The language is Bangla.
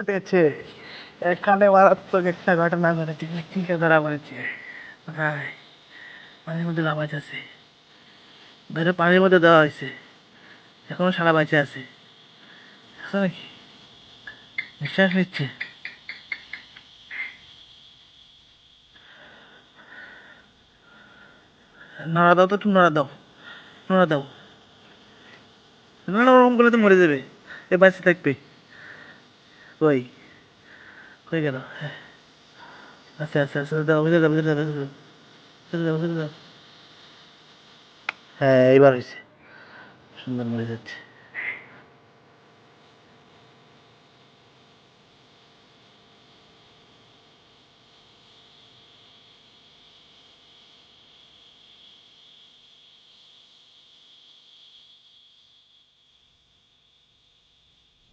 ঘটেছে এখানে মারাত্মক একটা ঘটনা ঘটেছে ঠিকই ধরা পড়েছে? হ্যাঁ পানির মধ্যে লাভ আছে। ধরে পানির মধ্যে দেওয়া হয়েছে। এখনও সারা বেঁচে আছে। নাকি? নিঃশ্বাস নিচ্ছে। নড়া দাও তো, একটু নড়া দাও। নড়া দাও। না ওরকম করলে তো মরে যাবে। এ বাঁচে থাকবে। কই? কই কেন। আচ্ছা আচ্ছা আচ্ছা দাও ভিতরে দাও ভিতরে দাও ভিতরে দাও হ্যাঁ এইবার হয়েছে সুন্দর মরে যাচ্ছে।